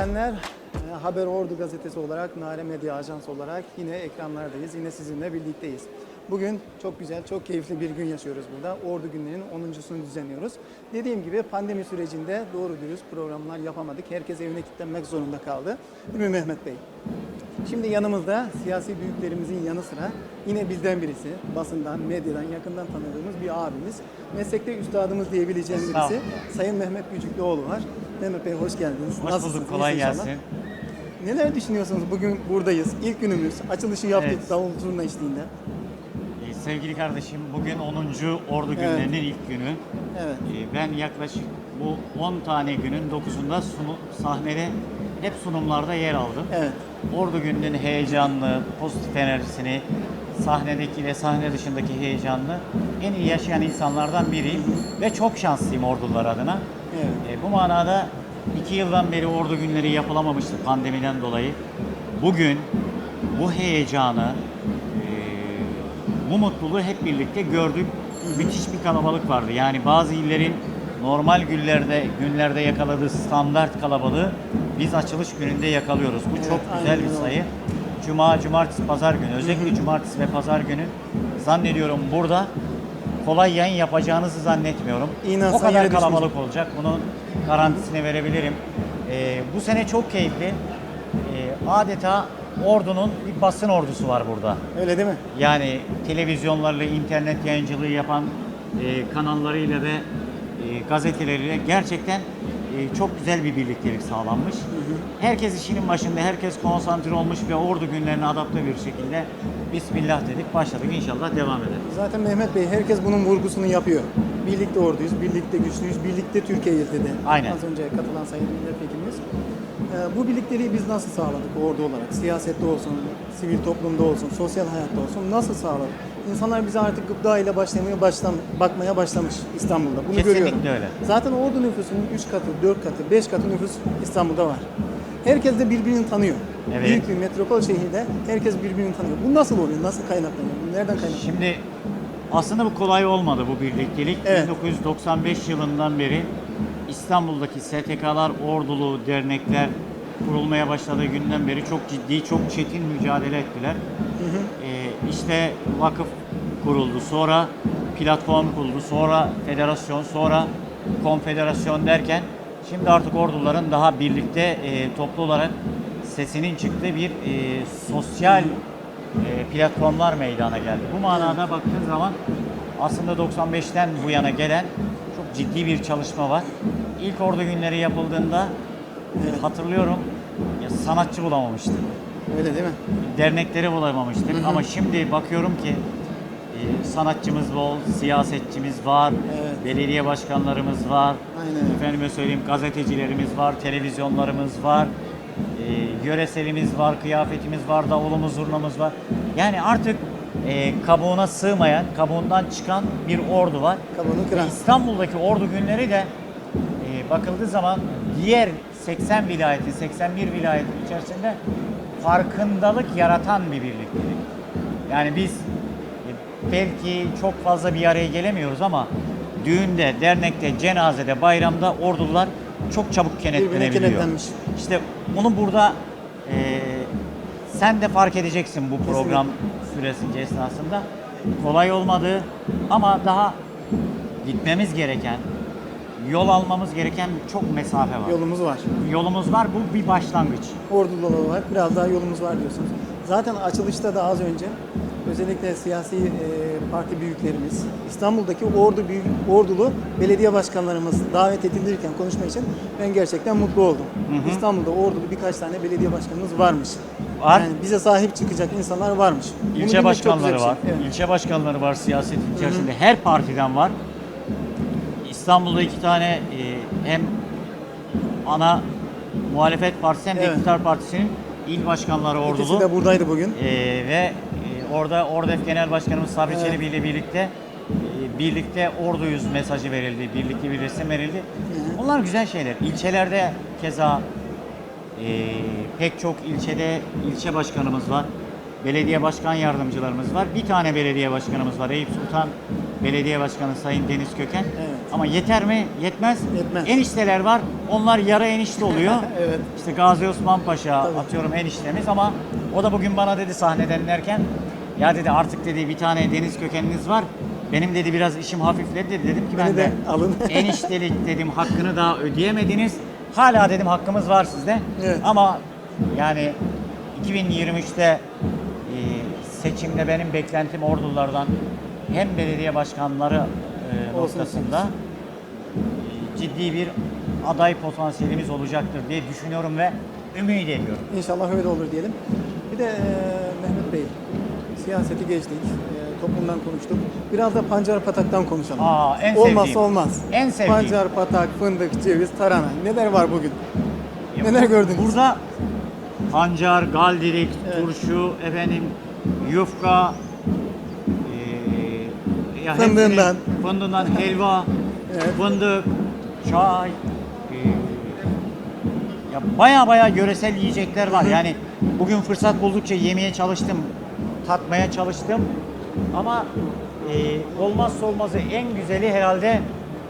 İzleyenler, e, Haber Ordu gazetesi olarak, Nare Medya Ajansı olarak yine ekranlardayız, yine sizinle birlikteyiz. Bugün çok güzel, çok keyifli bir gün yaşıyoruz burada. Ordu günlerinin 10.sunu düzenliyoruz. Dediğim gibi pandemi sürecinde doğru dürüst programlar yapamadık. Herkes evine kilitlenmek zorunda kaldı. Değil mi Mehmet Bey? Şimdi yanımızda siyasi büyüklerimizin yanı sıra yine bizden birisi, basından, medyadan yakından tanıdığımız bir abimiz. Meslekte üstadımız diyebileceğim birisi. Sayın Mehmet Gücüklüoğlu var. Mehmet Bey hoş geldiniz. Hoş Nasılsınız? bulduk, kolay İyisiniz inşallah. gelsin. Neler düşünüyorsunuz? Bugün buradayız. İlk günümüz. Açılışı yaptık Evet. davul turna eşliğinde. Ee, sevgili kardeşim, bugün 10. Ordu günlerinin ilk günü. Evet. Ee, ben yaklaşık bu 10 tane günün 9'unda sunu, sahnede hep sunumlarda yer aldım. Evet. Ordu gününün heyecanlı, pozitif enerjisini, sahnedeki ve sahne dışındaki heyecanlı en iyi yaşayan insanlardan biriyim. Ve çok şanslıyım ordular adına. Evet. E, bu manada iki yıldan beri ordu günleri yapılamamıştı pandemiden dolayı. Bugün bu heyecanı, e, bu mutluluğu hep birlikte gördük. Müthiş bir kalabalık vardı. Yani bazı illerin normal günlerde günlerde yakaladığı standart kalabalığı biz açılış gününde yakalıyoruz. Bu Evet, çok güzel bir sayı. Cuma, cumartesi, pazar günü. Özellikle cumartesi ve pazar günü zannediyorum burada kolay yayın yapacağınızı zannetmiyorum. İğne o kadar yere kalabalık olacak. Bunun garantisini verebilirim. Ee, bu sene çok keyifli. Ee, adeta ordunun bir basın ordusu var burada. Öyle değil mi? Yani televizyonlarla, internet yayıncılığı yapan e, kanallarıyla ve gazeteleriyle gerçekten e, çok güzel bir birliktelik sağlanmış. Herkes işinin başında, herkes konsantre olmuş ve ordu günlerine adapte bir şekilde Bismillah dedik, başladık. İnşallah devam eder. Zaten Mehmet Bey herkes bunun vurgusunu yapıyor. Birlikte orduyuz, birlikte güçlüyüz, birlikte Türkiye'yiz dedi. Aynen. Az önce katılan sayın milletvekilimiz. Ee, bu birlikteliği biz nasıl sağladık ordu olarak? Siyasette olsun, sivil toplumda olsun, sosyal hayatta olsun nasıl sağladık? İnsanlar bize artık gıpta ile başlamaya başlam bakmaya başlamış İstanbul'da. Bunu Kesinlikle görüyorum. öyle. Zaten ordu nüfusunun 3 katı, 4 katı, 5 katı nüfus İstanbul'da var. Herkes de birbirini tanıyor. Evet. Büyük bir metropol şehirde herkes birbirini tanıyor. Bu nasıl oluyor? Nasıl kaynaklanıyor? Bu nereden kaynaklanıyor? Şimdi aslında bu kolay olmadı bu birliktelik. Evet. 1995 yılından beri İstanbul'daki STK'lar, ordulu, dernekler kurulmaya başladığı günden beri çok ciddi, çok çetin mücadele ettiler. Ee, işte vakıf kuruldu, sonra platform kuruldu, sonra federasyon, sonra konfederasyon derken şimdi artık orduların daha birlikte e, toplu olarak sesinin çıktığı bir e, sosyal e, platformlar meydana geldi. Bu manada baktığın zaman aslında 95'ten bu yana gelen ciddi bir çalışma var. İlk ordu günleri yapıldığında e, hatırlıyorum ya sanatçı bulamamıştık. Öyle değil mi? Dernekleri bulamamıştık ama şimdi bakıyorum ki e, sanatçımız bol, siyasetçimiz var, Evet. belediye başkanlarımız var, Aynen. efendime söyleyeyim gazetecilerimiz var, televizyonlarımız var, e, yöreselimiz var, kıyafetimiz var, davulumuz, zurnamız var. Yani artık e, kabuğuna sığmayan, kabuğundan çıkan bir ordu var. Kabuğunu kıran. İstanbul'daki ordu günleri de e, bakıldığı zaman diğer 80 vilayetin, 81 vilayetin içerisinde farkındalık yaratan bir birliktelik. Yani biz e, belki çok fazla bir araya gelemiyoruz ama düğünde, dernekte, cenazede, bayramda ordular çok çabuk kenetlenebiliyor. İşte bunu burada e, sen de fark edeceksin bu program süresince esnasında. Kolay olmadı ama daha gitmemiz gereken, yol almamız gereken çok mesafe var. Yolumuz var. Yolumuz var, bu bir başlangıç. Ordulu olarak biraz daha yolumuz var diyorsunuz. Zaten açılışta da az önce özellikle siyasi e, parti büyüklerimiz, İstanbul'daki ordu büyük, ordulu belediye başkanlarımız davet edilirken konuşma için ben gerçekten mutlu oldum. İstanbul'da ordulu birkaç tane belediye başkanımız varmış. Var. Yani bize sahip çıkacak insanlar varmış. Bunu İlçe bilmek çok güzel başkanları bir şey. var. Evet. İlçe başkanları var siyasetin içerisinde. Her partiden var. İstanbul'da iki tane e, hem ana muhalefet partisi hem de Evet. iktidar partisinin il başkanları ordulu. İkisi de buradaydı bugün. Ee, ve e, orada Ordef Genel Başkanımız Sabri Evet. Çelebi ile birlikte e, birlikte orduyuz mesajı verildi, birlikte bir resim verildi. Bunlar güzel şeyler. İlçelerde keza e, pek çok ilçede ilçe başkanımız var. Belediye başkan yardımcılarımız var. Bir tane belediye başkanımız var. Eyüp Sultan Belediye Başkanı Sayın Deniz Köken. Evet. Ama yeter mi? Yetmez. Yetmez. Enişteler var. Onlar yarı enişte oluyor. Evet. İşte Gazi Osman Paşa Tabii. atıyorum eniştemiz ama o da bugün bana dedi sahneden inerken ya dedi artık dedi bir tane deniz kökeniniz var. Benim dedi biraz işim hafifledi dedi. Dedim ki Beni ben de de alın. eniştelik dedim hakkını daha ödeyemediniz. Hala dedim hakkımız var sizde. Evet. Ama yani 2023'te e, seçimde benim beklentim ordulardan hem belediye başkanları e, Olsun noktasında e, ciddi bir aday potansiyelimiz olacaktır diye düşünüyorum ve ümit ediyorum. İnşallah öyle olur diyelim. Bir de e, Mehmet Bey, siyaseti geçtik, e, toplumdan konuştuk. Biraz da pancar pataktan konuşalım. Aa, en Olmazsa sevdiğim. olmaz. En sevdiğim. Pancar patak, fındık, ceviz, tarhana. Neler var bugün? Ya Neler bu- gördünüz? Burada pancar, galdirik, Evet. turşu, efendim yufka, eee, ya Fındığından. hepsini- fındığından helva, Evet. fındık, çay, eee, ya baya baya yöresel yiyecekler var. Yani bugün fırsat buldukça yemeye çalıştım, tatmaya çalıştım. Ama eee, olmazsa olmazı en güzeli herhalde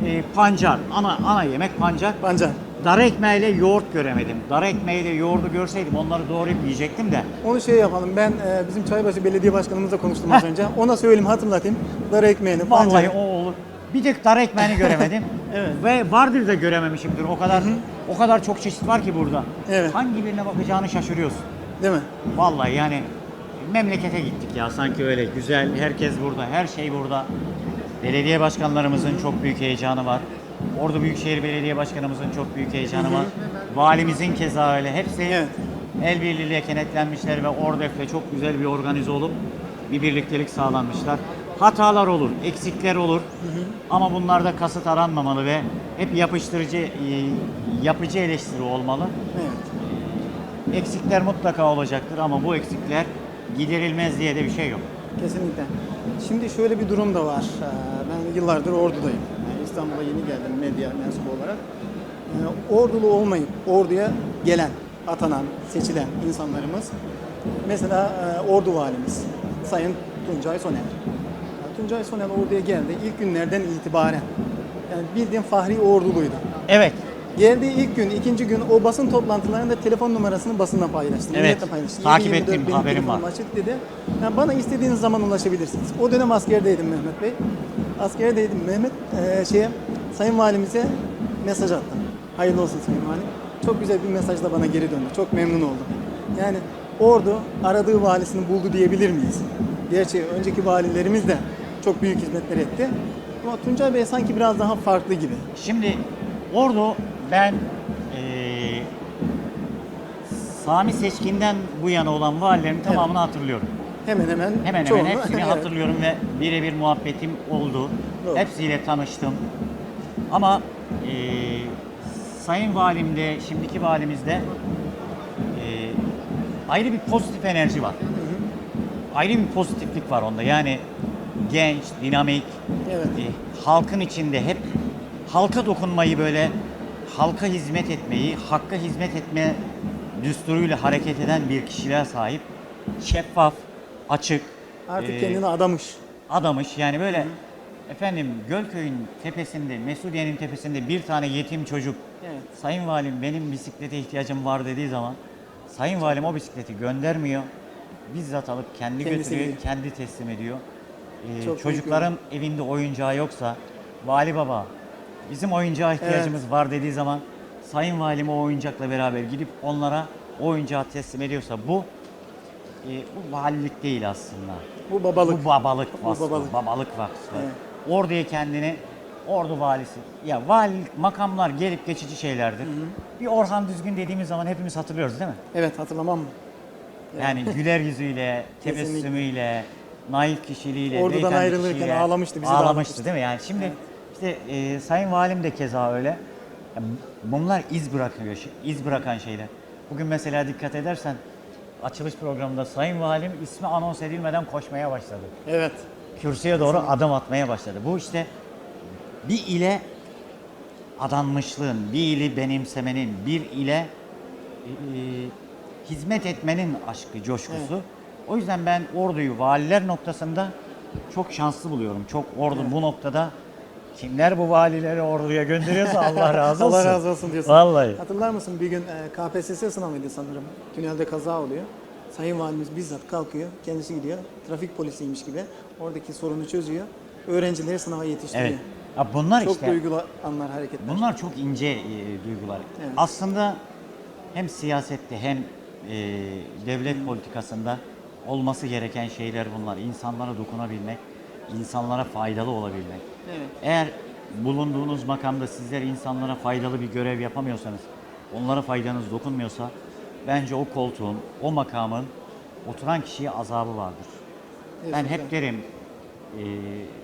eee, pancar. Ana ana yemek pancar. Pancar. Dar ekmeğiyle yoğurt göremedim. Dar ekmeğiyle yoğurdu görseydim onları doğrayıp yiyecektim de. Onu şey yapalım. Ben e, bizim Çaybaşı Belediye Başkanımızla konuştum az önce. Ona söyleyeyim, hatırlatayım. Dar ekmeğini, pancarı. Vallahi o olur. Bir tek dar ekmeğini göremedim. Evet. Ve vardır da görememişimdir. O kadar o kadar çok çeşit var ki burada. Evet. Hangi birine bakacağını şaşırıyorsun. Değil mi? Vallahi yani memlekete gittik ya sanki öyle güzel. Herkes burada, her şey burada. Belediye başkanlarımızın çok büyük heyecanı var. Ordu Büyükşehir Belediye Başkanımızın çok büyük heyecanı var. Valimizin keza öyle. Hepsi Evet. el birliğiyle kenetlenmişler ve Ordef'le çok güzel bir organize olup bir birliktelik sağlanmışlar. Hatalar olur, eksikler olur. Ama bunlarda kasıt aranmamalı ve hep yapıştırıcı, e, yapıcı eleştiri olmalı. Evet. Eksikler mutlaka olacaktır ama bu eksikler giderilmez diye de bir şey yok. Kesinlikle. Şimdi şöyle bir durum da var. Ee, Ben yıllardır Ordu'dayım. Yani İstanbul'a yeni geldim medya mensubu olarak. Ee, Ordulu olmayıp Ordu'ya gelen, atanan, seçilen insanlarımız mesela e, Ordu valimiz Sayın Tuncay Soner. Tuncay Soner Ordu'ya geldi ilk günlerden itibaren. Yani bildiğin Fahri Orduluydu. Evet, Geldiği ilk gün, ikinci gün o basın toplantılarında telefon numarasını basına paylaştı. Evet, milletle paylaştı. takip 7-24 ettim, benim haberim var. Açık dedi. Yani bana istediğiniz zaman ulaşabilirsiniz. O dönem askerdeydim Mehmet Bey. Askerdeydim Mehmet. Ee, şeye, Sayın Valimize mesaj attım. Hayırlı olsun Sayın Valim. Çok güzel bir mesaj da bana geri döndü. Çok memnun oldum. Yani Ordu aradığı valisini buldu diyebilir miyiz? Gerçi önceki valilerimiz de çok büyük hizmetler etti. Ama Tuncay Bey sanki biraz daha farklı gibi. şimdi Ordu ben eee Sami Seçkin'den bu yana olan valilerin tamamını hatırlıyorum. Hemen hemen Hemen çoğunu- hemen hepsini Evet. hatırlıyorum ve birebir muhabbetim oldu. Doğru. Hepsiyle tanıştım. Ama eee Sayın Valim'de, şimdiki valimizde eee, ayrı bir pozitif enerji var. Ayrı bir pozitiflik var onda. Yani genç, dinamik, Evet. e, halkın içinde hep halka dokunmayı böyle halka hizmet etmeyi, hakka hizmet etme düsturuyla hareket eden bir kişiliğe sahip. Şeffaf, açık, Artık e, kendini adamış. adamış. Yani böyle efendim Gölköy'ün tepesinde, Mesudiye'nin tepesinde bir tane yetim çocuk Evet. Sayın Valim benim bisiklete ihtiyacım var dediği zaman Sayın Valim o bisikleti göndermiyor. Bizzat alıp kendi Kendisi götürüyor, gidiyor. kendi teslim ediyor. Ee, çocukların evinde oyuncağı yoksa Vali Baba bizim oyuncağa ihtiyacımız var dediği zaman Sayın Valim o oyuncakla beraber gidip onlara o oyuncağı teslim ediyorsa bu e, bu valilik değil aslında. Bu babalık. Bu babalık Bu vasfı, babalık. babalık, vasfı. Evet. Orduya kendini Ordu valisi. Ya valilik makamlar gelip geçici şeylerdir. Bir Orhan Düzgün dediğimiz zaman hepimiz hatırlıyoruz değil mi? Evet hatırlamam mı? Yani güler yüzüyle, tebessümüyle, naif kişiliğiyle, Ordudan ayrılırken kişiliğiyle ağlamıştı, bizi ağlamıştı değil mi? Yani şimdi işte e, Sayın Valim de keza öyle. Ya bunlar iz bırakıyor, iz bırakan şeyler. Bugün mesela dikkat edersen açılış programında Sayın Valim ismi anons edilmeden koşmaya başladı. Evet. Kürsüye doğru adım atmaya başladı. Bu işte bir ile adanmışlığın, bir ili benimsemenin, bir ile e, hizmet etmenin aşkı, coşkusu. O yüzden ben orduyu valiler noktasında çok şanslı buluyorum. Çok ordu Evet. bu noktada kimler bu valileri orduya gönderiyorsa Allah razı olsun. Allah razı olsun diyorsun. Vallahi. Hatırlar mısın bir gün e, KPSS sınavıydı sanırım. Tünelde kaza oluyor. Sayın Valimiz bizzat kalkıyor, kendisi gidiyor. Trafik polisiymiş gibi oradaki sorunu çözüyor. Öğrencileri sınava yetiştiriyor. Evet. Ya bunlar Çok işte duygulu anlar, hareketler. bunlar çok ince e, duygular. Evet. Aslında hem siyasette hem e, devlet politikasında olması gereken şeyler bunlar. İnsanlara dokunabilmek, insanlara faydalı olabilmek. Evet. Eğer bulunduğunuz makamda sizler insanlara faydalı bir görev yapamıyorsanız, onlara faydanız dokunmuyorsa bence o koltuğun, o makamın oturan kişiye azabı vardır. Ben Kesinlikle. hep derim e,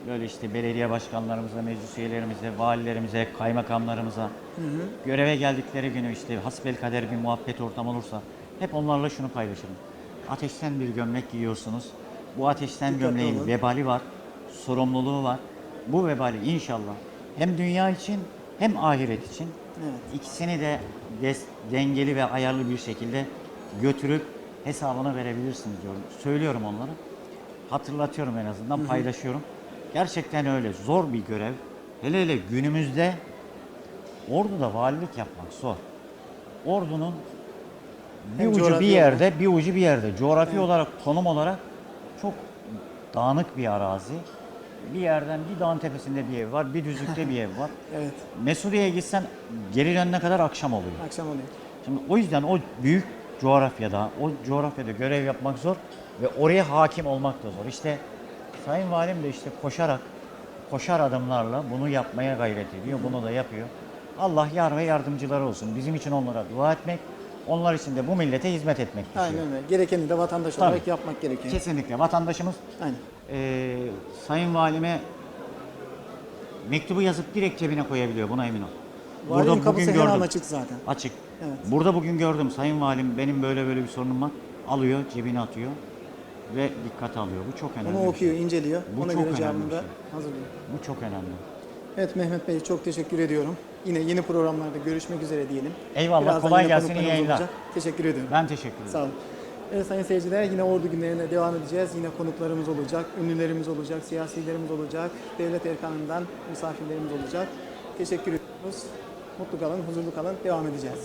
böyle işte belediye başkanlarımıza, meclis üyelerimize, valilerimize, kaymakamlarımıza göreve geldikleri günü işte hasbelkader bir muhabbet ortamı olursa hep onlarla şunu paylaşırım. Ateşten bir gömlek giyiyorsunuz. Bu ateşten Dikkatli gömleğin olun. vebali var, sorumluluğu var. Bu vebali inşallah hem dünya için hem ahiret için Evet. ikisini de des- dengeli ve ayarlı bir şekilde götürüp hesabına verebilirsiniz diyorum. Söylüyorum onlara. Hatırlatıyorum en azından, paylaşıyorum. Gerçekten öyle zor bir görev. Hele hele günümüzde orduda valilik yapmak zor. Ordunun bir Hem ucu bir yerde, bir ucu bir yerde. Coğrafi olarak, konum olarak çok dağınık bir arazi. Bir yerden bir dağın tepesinde bir ev var, bir düzlükte bir ev var. Evet. Mesudiye'ye gitsen geri dönene kadar akşam oluyor. Akşam oluyor. Şimdi o yüzden o büyük coğrafyada, o coğrafyada görev yapmak zor ve oraya hakim olmak da zor. İşte Sayın Valim de işte koşarak, koşar adımlarla bunu yapmaya gayret ediyor, bunu da yapıyor. Allah yar ve yardımcıları olsun. Bizim için onlara dua etmek, onlar için de bu millete hizmet etmek düşüyor. Aynen öyle. Gerekeni de vatandaş Tabii. olarak yapmak gerekiyor. Kesinlikle vatandaşımız Aynen. eee, Sayın Valime mektubu yazıp direkt cebine koyabiliyor, buna emin ol. Valinin kapısı her an gördüm. açık zaten. Açık. Evet. Burada bugün gördüm Sayın Valim benim böyle böyle bir sorunum var. Alıyor, cebine atıyor ve dikkate alıyor. Bu çok önemli. Bir okuyor, şey. inceliyor. Bu Ona çok göre önemli cevabını bir da şey. hazırlıyor. Bu çok önemli. Evet Mehmet Bey çok teşekkür ediyorum. Yine yeni programlarda görüşmek üzere diyelim. Eyvallah, Birazdan kolay gelsin, iyi yayınlar. olacak. Teşekkür ediyorum. Ben teşekkür ederim. Sağ olun. Evet sayın seyirciler yine ordu günlerine devam edeceğiz. Yine konuklarımız olacak, ünlülerimiz olacak, siyasilerimiz olacak, devlet erkanından misafirlerimiz olacak. Teşekkür ediyoruz. Mutlu kalın, huzurlu kalın. Devam edeceğiz.